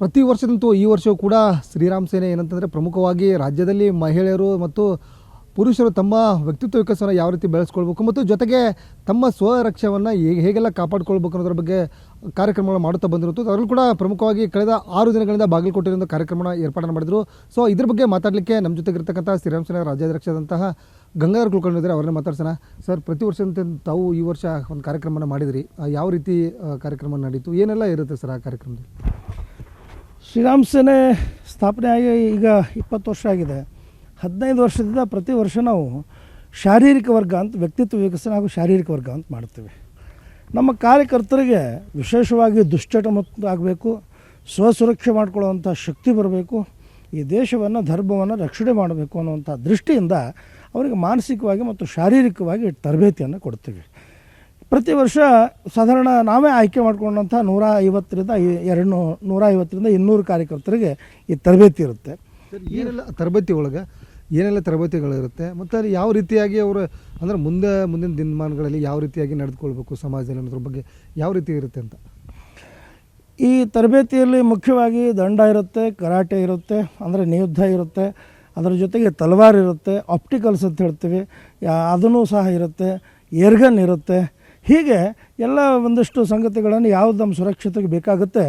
ಪ್ರತಿ ವರ್ಷದಂತೂ ಈ ವರ್ಷವೂ ಕೂಡ ಶ್ರೀರಾಮ್ ಸೇನೆ ಏನಂತಂದರೆ ಪ್ರಮುಖವಾಗಿ ರಾಜ್ಯದಲ್ಲಿ ಮಹಿಳೆಯರು ಮತ್ತು ಪುರುಷರು ತಮ್ಮ ವ್ಯಕ್ತಿತ್ವ ವಿಕಾಸವನ್ನು ಯಾವ ರೀತಿ ಬೆಳೆಸ್ಕೊಳ್ಬೇಕು ಮತ್ತು ಜೊತೆಗೆ ತಮ್ಮ ಸ್ವರಕ್ಷವನ್ನು ಹೇಗೆ ಹೇಗೆಲ್ಲ ಕಾಪಾಡ್ಕೊಳ್ಬೇಕು ಅನ್ನೋದ್ರ ಬಗ್ಗೆ ಕಾರ್ಯಕ್ರಮಗಳು ಮಾಡುತ್ತಾ ಬಂದಿರುತ್ತು ಅದರಲ್ಲೂ ಕೂಡ ಪ್ರಮುಖವಾಗಿ ಕಳೆದ ಆರು ದಿನಗಳಿಂದ ಬಾಗಲಕೋಟೆಯಿಂದ ಕಾರ್ಯಕ್ರಮನ ಏರ್ಪಾಡನ್ನು ಮಾಡಿದರು. ಸೊ ಇದ್ರ ಬಗ್ಗೆ ಮಾತಾಡಲಿಕ್ಕೆ ನಮ್ಮ ಜೊತೆಗಿರ್ತಕ್ಕಂಥ ಶ್ರೀರಾಮ್ ಸೇನೆ ರಾಜ್ಯಾಧ್ಯಕ್ಷದಂತಹ ಗಂಗಾಧರ್ ಕುಲಕರ್ಣಿ ಅವ್ರನ್ನೇ ಮಾತಾಡ್ಸೋಣ. ಸರ್, ಪ್ರತಿ ವರ್ಷದಂತೆ ತಾವು ಈ ವರ್ಷ ಒಂದು ಕಾರ್ಯಕ್ರಮನ ಮಾಡಿದ್ರಿ. ಯಾವ ರೀತಿ ಕಾರ್ಯಕ್ರಮ ನಡೀತು? ಏನೆಲ್ಲ ಇರುತ್ತೆ ಸರ್ ಆ ಕಾರ್ಯಕ್ರಮದಲ್ಲಿ? ಶ್ರೀರಾಮ್ ಸೇನೆ ಸ್ಥಾಪನೆ ಆಗಿ ಈಗ ಇಪ್ಪತ್ತು ವರ್ಷ ಆಗಿದೆ. ಹದಿನೈದು ವರ್ಷದಿಂದ ಪ್ರತಿ ವರ್ಷ ನಾವು ಶಾರೀರಿಕ ವರ್ಗ ಅಂತ, ವ್ಯಕ್ತಿತ್ವ ವಿಕಸನ ಹಾಗೂ ಶಾರೀರಿಕ ವರ್ಗ ಅಂತ ಮಾಡ್ತೀವಿ ನಮ್ಮ ಕಾರ್ಯಕರ್ತರಿಗೆ ವಿಶೇಷವಾಗಿ ದುಶ್ಚಟ ಆಗಬೇಕು, ಸ್ವಸುರಕ್ಷೆ ಮಾಡಿಕೊಳ್ಳುವಂಥ ಶಕ್ತಿ ಬರಬೇಕು, ಈ ದೇಶವನ್ನು, ಧರ್ಮವನ್ನು ರಕ್ಷಣೆ ಮಾಡಬೇಕು ಅನ್ನುವಂಥ ದೃಷ್ಟಿಯಿಂದ ಅವರಿಗೆ ಮಾನಸಿಕವಾಗಿ ಮತ್ತು ಶಾರೀರಿಕವಾಗಿ ತರಬೇತಿಯನ್ನು ಕೊಡ್ತೀವಿ. ಪ್ರತಿ ವರ್ಷ ಸಾಧಾರಣ ನಾವೇ ಆಯ್ಕೆ ಮಾಡಿಕೊಂಡಂಥ ನೂರ ಐವತ್ತರಿಂದ ಎರಡು ನೂರ ಐವತ್ತರಿಂದ ಇನ್ನೂರು ಕಾರ್ಯಕರ್ತರಿಗೆ ಈ ತರಬೇತಿ ಇರುತ್ತೆ. ಏನೆಲ್ಲ ತರಬೇತಿ ಒಳಗೆ ಏನೆಲ್ಲ ತರಬೇತಿಗಳಿರುತ್ತೆ? ಮತ್ತು ಅಲ್ಲಿ ಯಾವ ರೀತಿಯಾಗಿ ಅವರು ಅಂದರೆ ಮುಂದೆ ಮುಂದಿನ ದಿನಮಾನಗಳಲ್ಲಿ ಯಾವ ರೀತಿಯಾಗಿ ನಡೆದುಕೊಳ್ಬೇಕು ಸಮಾಜದಲ್ಲಿ ಅನ್ನೋದ್ರ ಬಗ್ಗೆ ಯಾವ ರೀತಿ ಇರುತ್ತೆ ಅಂತ? ಈ ತರಬೇತಿಯಲ್ಲಿ ಮುಖ್ಯವಾಗಿ ದಂಡ ಇರುತ್ತೆ ಕರಾಟೆ ಇರುತ್ತೆ ಅಂದರೆ ನಿಯುದ್ಧ ಇರುತ್ತೆ ಅದರ ಜೊತೆಗೆ ತಲವಾರ್ ಇರುತ್ತೆ ಆಪ್ಟಿಕಲ್ಸ್ ಅಂತ ಹೇಳ್ತೀವಿ. ಅದನ್ನು ಅದೂ ಸಹ ಇರುತ್ತೆ. ಏರ್ಗನ್ ಇರುತ್ತೆ. ಹೀಗೆ ಎಲ್ಲ ಒಂದಷ್ಟು ಸಂಗತಿಗಳನ್ನು ಯಾವ್ದು ನಮ್ಮ ಸುರಕ್ಷತೆಗೆ ಬೇಕಾಗುತ್ತೆ,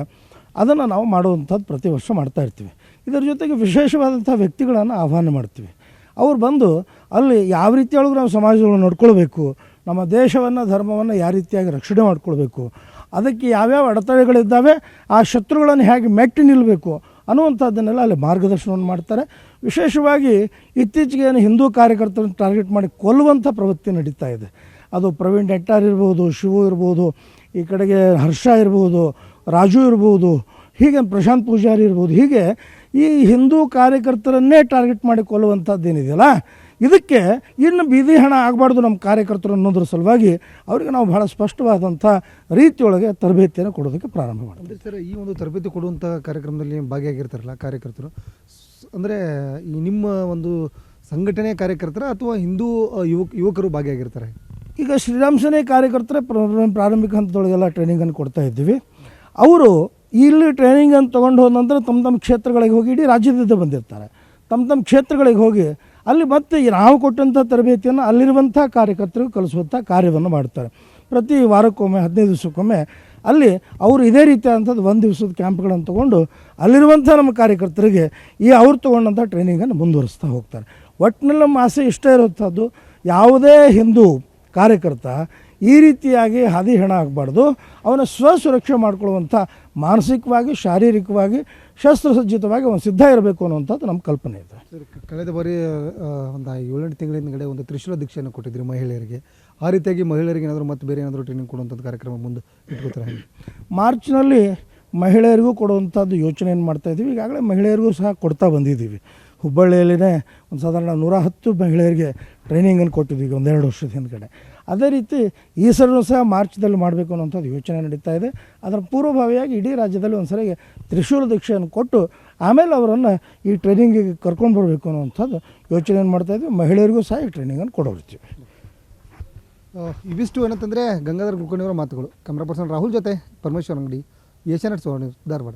ಅದನ್ನು ನಾವು ಮಾಡುವಂಥದ್ದು ಪ್ರತಿ ವರ್ಷ ಮಾಡ್ತಾ ಇರ್ತೀವಿ. ಇದರ ಜೊತೆಗೆ ವಿಶೇಷವಾದಂಥ ವ್ಯಕ್ತಿಗಳನ್ನು ಆಹ್ವಾನ ಮಾಡ್ತೀವಿ. ಅವ್ರು ಬಂದು ಅಲ್ಲಿ ಯಾವ ರೀತಿಯೊಳಗೆ ನಾವು ಸಮಾಜದೊಳಗೆ ನೋಡ್ಕೊಳ್ಬೇಕು, ನಮ್ಮ ದೇಶವನ್ನು, ಧರ್ಮವನ್ನು ಯಾವ ರೀತಿಯಾಗಿ ರಕ್ಷಣೆ ಮಾಡ್ಕೊಳ್ಬೇಕು, ಅದಕ್ಕೆ ಯಾವ್ಯಾವ ಅಡೆತಡೆಗಳಿದ್ದಾವೆ, ಆ ಶತ್ರುಗಳನ್ನು ಹೇಗೆ ಮೆಟ್ಟಿ ನಿಲ್ಲಬೇಕು ಅನ್ನುವಂಥದ್ದನ್ನೆಲ್ಲ ಅಲ್ಲಿ ಮಾರ್ಗದರ್ಶನವನ್ನು ಮಾಡ್ತಾರೆ. ವಿಶೇಷವಾಗಿ ಇತ್ತೀಚೆಗೆ ಏನು ಹಿಂದೂ ಕಾರ್ಯಕರ್ತರನ್ನು ಟಾರ್ಗೆಟ್ ಮಾಡಿ ಕೊಲ್ಲುವಂಥ ಪ್ರವೃತ್ತಿ ನಡೀತಾ ಇದೆ. ಅದು ಪ್ರವೀಣ್ ನೆಟ್ಟಾರ್ ಇರ್ಬೋದು, ಶಿವು ಇರ್ಬೋದು, ಈ ಕಡೆಗೆ ಹರ್ಷ ಇರ್ಬೋದು, ರಾಜು ಇರ್ಬೋದು, ಹೀಗೆ ಪ್ರಶಾಂತ್ ಪೂಜಾರಿ ಇರ್ಬೋದು, ಹೀಗೆ ಈ ಹಿಂದೂ ಕಾರ್ಯಕರ್ತರನ್ನೇ ಟಾರ್ಗೆಟ್ ಮಾಡಿ ಕೊಲ್ಲುವಂಥದ್ದು ಏನಿದೆಯಲ್ಲ ಇದಕ್ಕೆ ಇನ್ನು ಬೀದಿ ಹಣ ಆಗಬಾರ್ದು ನಮ್ಮ ಕಾರ್ಯಕರ್ತರು ಅನ್ನೋದ್ರ ಸಲುವಾಗಿ ಅವರಿಗೆ ನಾವು ಬಹಳ ಸ್ಪಷ್ಟವಾದಂಥ ರೀತಿಯೊಳಗೆ ತರಬೇತಿಯನ್ನು ಕೊಡೋದಕ್ಕೆ ಪ್ರಾರಂಭ ಮಾಡ್ತೀವಿ ಸರ್, ಈ ಒಂದು ತರಬೇತಿ ಕೊಡುವಂಥ ಕಾರ್ಯಕ್ರಮದಲ್ಲಿ ಭಾಗಿಯಾಗಿರ್ತಾರಲ್ಲ ಕಾರ್ಯಕರ್ತರು, ಅಂದರೆ ಈ ನಿಮ್ಮ ಒಂದು ಸಂಘಟನೆ ಕಾರ್ಯಕರ್ತರ ಅಥವಾ ಹಿಂದೂ ಯುವಕ, ಯುವಕರು ಭಾಗಿಯಾಗಿರ್ತಾರೆ? ಈಗ ಶ್ರೀರಾಮ್ ಸೇನೆ ಕಾರ್ಯಕರ್ತರೇ ಪ್ರ- ಪ್ರಾರಂಭಿಕ ಹಂತದೊಳಗೆಲ್ಲ ಟ್ರೈನಿಂಗನ್ನು ಕೊಡ್ತಾ ಇದ್ದೀವಿ. ಅವರು ಇಲ್ಲಿ ಟ್ರೈನಿಂಗನ್ನು ತೊಗೊಂಡು ಹೋದ ನಂತರ ತಮ್ಮ ತಮ್ಮ ಕ್ಷೇತ್ರಗಳಿಗೆ ಹೋಗಿ ಇಡೀ ರಾಜ್ಯದಿಂದ ಬಂದಿರ್ತಾರೆ. ತಮ್ಮ ತಮ್ಮ ಕ್ಷೇತ್ರಗಳಿಗೆ ಹೋಗಿ ಅಲ್ಲಿ ಮತ್ತೆ ನಾವು ಕೊಟ್ಟಂಥ ತರಬೇತಿಯನ್ನು ಅಲ್ಲಿರುವಂಥ ಕಾರ್ಯಕರ್ತರಿಗೆ ಕಲಿಸುವಂಥ ಕಾರ್ಯವನ್ನು ಮಾಡ್ತಾರೆ. ಪ್ರತಿ ವಾರಕ್ಕೊಮ್ಮೆ, ಹದಿನೈದು ದಿವಸಕ್ಕೊಮ್ಮೆ ಅಲ್ಲಿ ಅವರು ಇದೇ ರೀತಿಯಾದಂಥದ್ದು ಒಂದು ದಿವಸದ ಕ್ಯಾಂಪ್ಗಳನ್ನು ತೊಗೊಂಡು ಅಲ್ಲಿರುವಂಥ ನಮ್ಮ ಕಾರ್ಯಕರ್ತರಿಗೆ ಈ ಅವ್ರು ತೊಗೊಂಡಂಥ ಟ್ರೈನಿಂಗನ್ನು ಮುಂದುವರಿಸ್ತಾ ಹೋಗ್ತಾರೆ. ಒಟ್ಟಿನಲ್ಲಿ ನಮ್ಮ ಆಸೆ ಇಷ್ಟೇ ಇರುವಂಥದ್ದು ಯಾವುದೇ ಹಿಂದೂ ಕಾರ್ಯಕರ್ತ ಈ ರೀತಿಯಾಗಿ ಹಾದಿ ಹೆಣ ಆಗಬಾರ್ದು. ಅವನ ಸ್ವಸುರಕ್ಷೆ ಮಾಡಿಕೊಳ್ಳುವಂಥ ಮಾನಸಿಕವಾಗಿ ಶಾರೀರಿಕವಾಗಿ ಶಸ್ತ್ರಸಜ್ಜಿತವಾಗಿ ಅವನು ಸಿದ್ಧ ಇರಬೇಕು ಅನ್ನುವಂಥದ್ದು ನಮ್ಮ ಕಲ್ಪನೆ ಇದೆ. ಕಳೆದ ಬಾರಿ ಒಂದು ಏಳೆಂಟು ತಿಂಗಳ ಹಿಂದ್ಗಡೆ ಒಂದು ತ್ರಿಶೂಲ ದೀಕ್ಷೆಯನ್ನು ಕೊಟ್ಟಿದ್ರಿ ಮಹಿಳೆಯರಿಗೆ. ಆ ರೀತಿಯಾಗಿ ಮಹಿಳೆಯರಿಗೆ ಏನಾದರೂ ಮತ್ತೆ ಬೇರೆ ಏನಾದರೂ ಟ್ರೈನಿಂಗ್ ಕೊಡುವಂಥದ್ದು ಕಾರ್ಯಕ್ರಮ ಮುಂದೆ ಇಟ್ಕೋತಾರೆ ಮಾರ್ಚ್ನಲ್ಲಿ ಮಹಿಳೆಯರಿಗೂ ಕೊಡುವಂಥದ್ದು ಏನು ಮಾಡ್ತಾ ಇದ್ದೀವಿ. ಈಗಾಗಲೇ ಮಹಿಳೆಯರಿಗೂ ಸಹ ಕೊಡ್ತಾ ಬಂದಿದ್ದೀವಿ. ಹುಬ್ಬಳ್ಳಿಯಲ್ಲಿನೇ ಒಂದು ಸಾಧಾರಣ ನೂರ ಹತ್ತು ಮಹಿಳೆಯರಿಗೆ ಟ್ರೈನಿಂಗನ್ನು ಕೊಟ್ಟಿದ್ದೀವಿ ಒಂದೆರಡು ವರ್ಷದ ಹಿಂದ್ಗಡೆ. ಅದೇ ರೀತಿ ಈ ಸಹ ಮಾರ್ಚ್ದಲ್ಲಿ ಮಾಡಬೇಕು ಅನ್ನೋಂಥದ್ದು ಯೋಚನೆ ನಡೀತಾ ಇದೆ. ಅದರ ಪೂರ್ವಭಾವಿಯಾಗಿ ಇಡೀ ರಾಜ್ಯದಲ್ಲಿ ಒಂದು ಸರಿಗೆ ತ್ರಿಶೂಲ ದೀಕ್ಷೆಯನ್ನು ಕೊಟ್ಟು ಆಮೇಲೆ ಅವರನ್ನು ಈ ಟ್ರೈನಿಂಗಿಗೆ ಕರ್ಕೊಂಡು ಬರಬೇಕು ಅನ್ನುವಂಥದ್ದು ಯೋಚನೆಯನ್ನು ಮಾಡ್ತಾ ಇದ್ವಿ. ಮಹಿಳೆಯರಿಗೂ ಸಹ ಈ ಟ್ರೈನಿಂಗನ್ನು ಕೊಡೋರ್ತೀವಿ ಇವಿಷ್ಟು ಏನಂತಂದರೆ ಗಂಗಾಧರ್ ಕುಲಕರ್ಣಿಯವರ ಮಾತುಗಳು. ಕ್ಯಾಮ್ರಾ ಪರ್ಸನ್ ರಾಹುಲ್ ಜೊತೆ ಪರಮೇಶ್ವರ್ ಅಂಗಡಿ ಏಷ್ಯಾನೆಟ್ ಸುವರ್ಣ ಧಾರವಾಡ.